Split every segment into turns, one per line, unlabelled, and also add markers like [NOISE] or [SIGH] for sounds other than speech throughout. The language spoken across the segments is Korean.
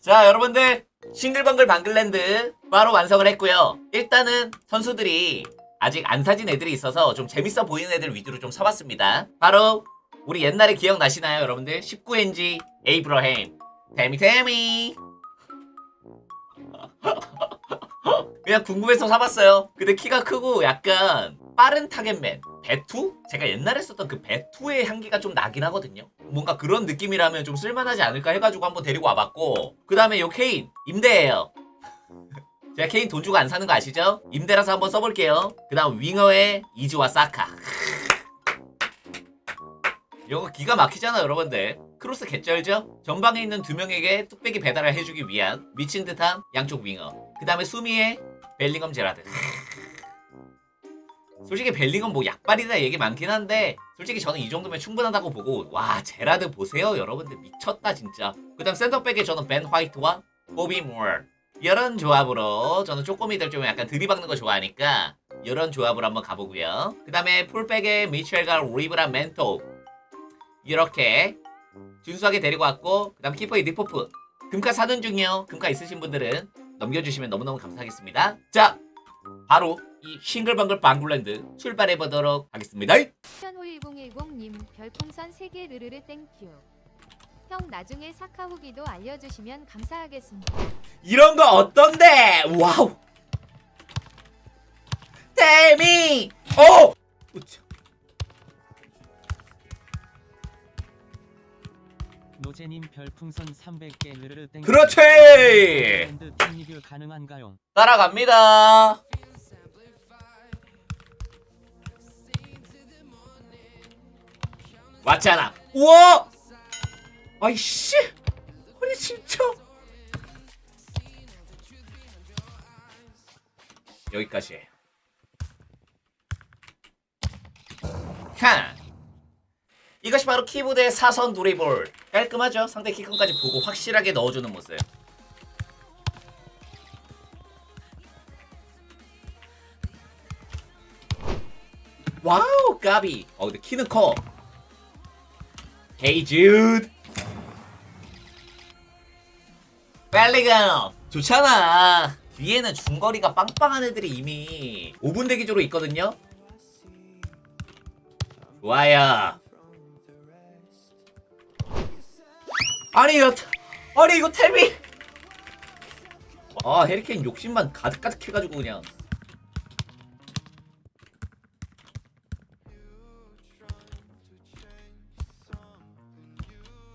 자, 여러분들 싱글벙글 방글랜드 바로 완성을 했고요. 일단은 선수들이 아직 안 사진 애들이 있어서 좀 재밌어 보이는 애들 위주로 좀 서봤습니다. 바로 우리 옛날에 기억나시나요, 여러분들? 19NG 에이브러햄 데미 데미 그냥 궁금해서 사봤어요. 근데 키가 크고 약간 빠른 타겟맨 배투? 제가 옛날에 썼던 그 배투의 향기가 좀 나긴 하거든요. 뭔가 그런 느낌이라면 좀 쓸만하지 않을까 해가지고 한번 데리고 와봤고 그 다음에 요 케인 임대예요. [LAUGHS] 제가 케인 돈 주고 안 사는 거 아시죠? 임대라서 한번 써볼게요. 그 다음 윙어의 이즈와 사카. [LAUGHS] 이거 기가 막히잖아 여러분들. 크로스 개쩔죠? 전방에 있는 두 명에게 뚝배기 배달을 해주기 위한 미친 듯한 양쪽 윙어. 그 다음에 수미의 벨링엄 제라드. [LAUGHS] 솔직히 벨링엄 뭐 약발이다 얘기 많긴 한데 솔직히 저는 이 정도면 충분하다고 보고 와 제라드 보세요 여러분들 미쳤다 진짜. 그 다음 센터백에 저는 벤 화이트와 보비 모어. 이런 조합으로 저는 쪼꼬미들 좀 약간 들이박는 거 좋아하니까 이런 조합으로 한번 가보고요. 그 다음에 풀백에 미첼과 리브라 멘토 이렇게 준수하게 데리고 왔고 그 다음 키퍼의 니포프 금카 사는 중이요. 금카 있으신 분들은 넘겨주시면 너무너무 감사하겠습니다. 자 바로 이 싱글벙글 방글랜드 출발해 보도록 하겠습니다.
현호 1010님 별풍선 3개 르르르 땡큐. 형 나중에 사카 후기도 알려주시면 감사하겠습니다.
이런 거 어떤데? 와우 데미 오 우차.
노제님 별풍선 300개 르르르 땡
그렇지
밴드 가능한가요?
따라갑니다. 맞잖아. 우와! 아이씨! 아니 진짜. 여기까지. 하. 이것이 바로 키보드의 사선 드리블. 깔끔하죠? 상대 키큰까지 보고 확실하게 넣어주는 모습. 와우 까비 어 근데 키는 커 헤이 주드 벨리건 좋잖아. 뒤에는 중거리가 빵빵한 애들이 이미 5분 대기조로 있거든요. 좋아요. 아니 이거 아니 이거 텔미. 아 해리케인 욕심만 가득가득 해가지고 그냥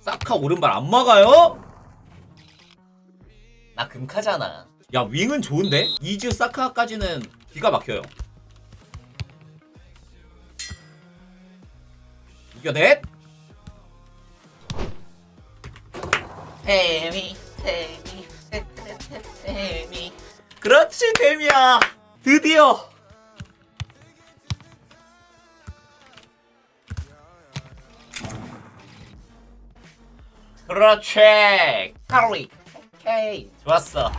사카 오른발 안 막아요? 나 금카잖아. 야 윙은 좋은데? 이즈 사카까지는 기가 막혀요. 이겨넷? 태미 태미 태미 그렇지 태미야 드디어 그렇지. 카리. 오케이. 좋았어.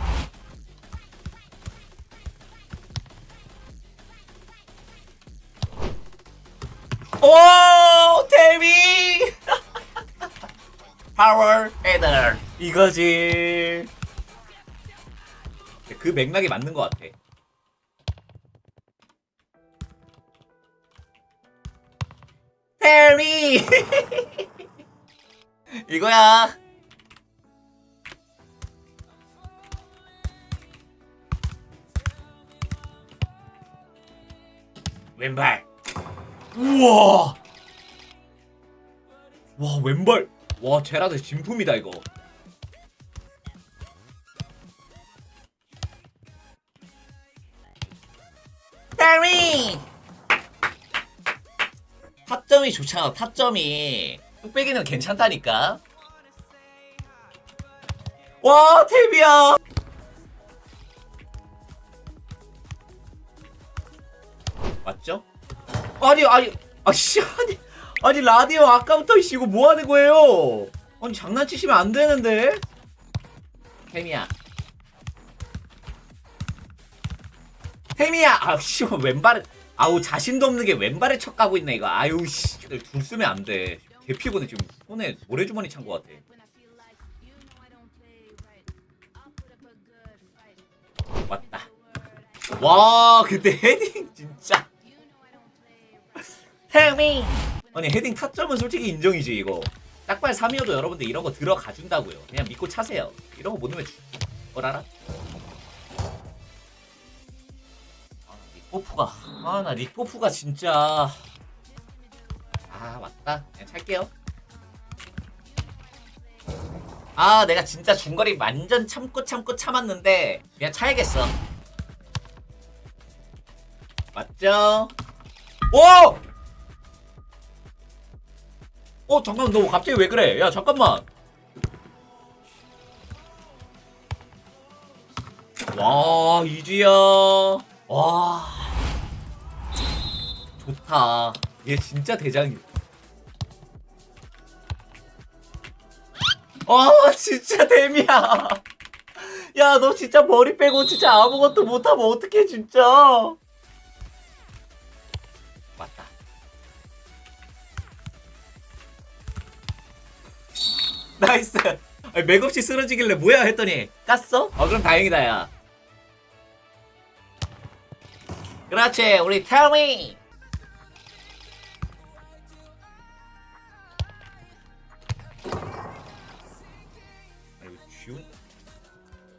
오 데미. [LAUGHS] 파워 헤더 이거지. 그 맥락이 맞는 것 같아. 데미 [LAUGHS] 이거야. 왼발. 우와. 와 왼발. 와 제라드 진품이다 이거. 데미 타점이 좋잖아 타점이 뚝배기는 괜찮다니까 와 데비야 맞죠? 아니 아니 아씨 아니 아니 라디오 아까부터 씨 이거 뭐 하는 거예요? 아니 장난치시면 안 되는데. 태미야. 태미야. 아씨 왼발을 아우 자신도 없는 게 왼발에 척 가고 있네 이거. 아유 씨. 둘 쓰면 안 돼. 개 피곤해 지금 손에 모래주머니 찬 것 같아. 왔다. 와, 근데 헤딩 진짜. Me. 아니 헤딩 타점은 솔직히 인정이지 이거. 딱발 3이어도 여러분들 이런 거 들어가 준다고요. 그냥 믿고 차세요. 이런 거 못 넣으면 뭘 알아? 아, 닉포프가. 아, 나 닉포프가 진짜. 아, 맞다. 그냥 찰게요. 아, 내가 진짜 중거리 완전 참고 참고 참았는데 그냥 차야겠어. 맞죠? 오! 어, 잠깐만, 너 갑자기 왜 그래? 야, 잠깐만. 와, 이지야. 와. 좋다. 얘 진짜 대장이야. 아, 진짜 데미야. 야, 너 진짜 머리 빼고 진짜 아무것도 못하면 어떡해, 진짜. 맞다. 나이스. 아니, 맥없이 쓰러지길래 뭐야 했더니 깠어? 어 그럼 다행이다 야. 그렇지 우리 텔미.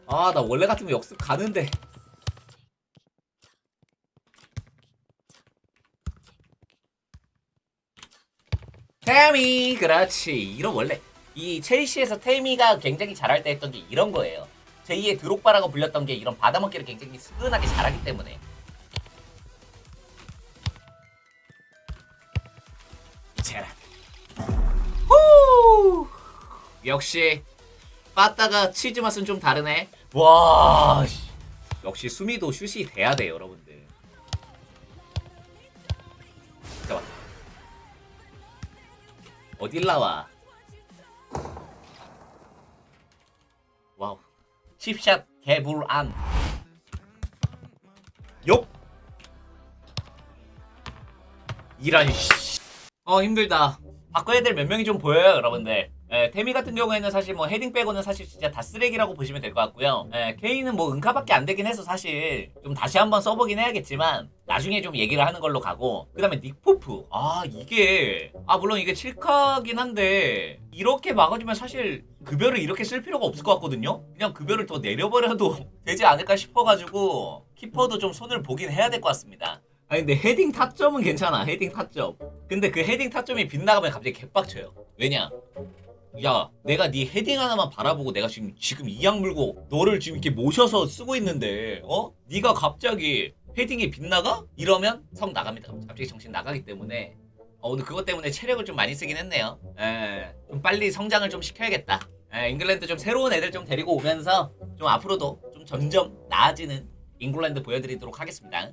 아 나 원래 같으면 역습 가는데. 태미 그렇지. 이런 원래 이 첼시에서 태미가 굉장히 잘할 때 했던 게 이런 거예요. 제2의 드록바라고 불렸던 게 이런 받아먹기를 굉장히 스근하게 잘하기 때문에. 제라. 후! 역시 빠따가 치즈 맛은 좀 다르네 와 씨. 역시 수미도 슛이 돼야 돼 여러분들 잠깐만 어딜 나와? 와우. 칩샷 개불 안. 욕. 이런 씨. 어 힘들다. 바꿔야 될 몇 명이 좀 보여요, 여러분들. 예, 태미 같은 경우에는 사실 뭐 헤딩 빼고는 사실 진짜 다 쓰레기라고 보시면 될 것 같고요. 예, 케이는 뭐 은카밖에 안 되긴 해서 사실 좀 다시 한번 써보긴 해야겠지만 나중에 좀 얘기를 하는 걸로 가고 그 다음에 닉포프 아 이게 아 물론 이게 7카긴 한데 이렇게 막아주면 사실 급여를 이렇게 쓸 필요가 없을 것 같거든요. 그냥 급여를 더 내려버려도 [LAUGHS] 되지 않을까 싶어가지고 키퍼도 좀 손을 보긴 해야 될 것 같습니다. 아니 근데 헤딩 타점은 괜찮아 헤딩 타점 근데 그 헤딩 타점이 빗나가면 갑자기 개빡쳐요 왜냐 야 내가 네 헤딩 하나만 바라보고 내가 지금 지금 이악 물고 너를 지금 이렇게 모셔서 쓰고 있는데 어? 네가 갑자기 헤딩이 빗나가? 이러면 성 나갑니다. 갑자기 정신 나가기 때문에. 어, 오늘 그것 때문에 체력을 좀 많이 쓰긴 했네요. 에, 좀 빨리 성장을 좀 시켜야겠다. 에, 잉글랜드 좀 새로운 애들 좀 데리고 오면서 좀 앞으로도 좀 점점 나아지는 잉글랜드 보여드리도록 하겠습니다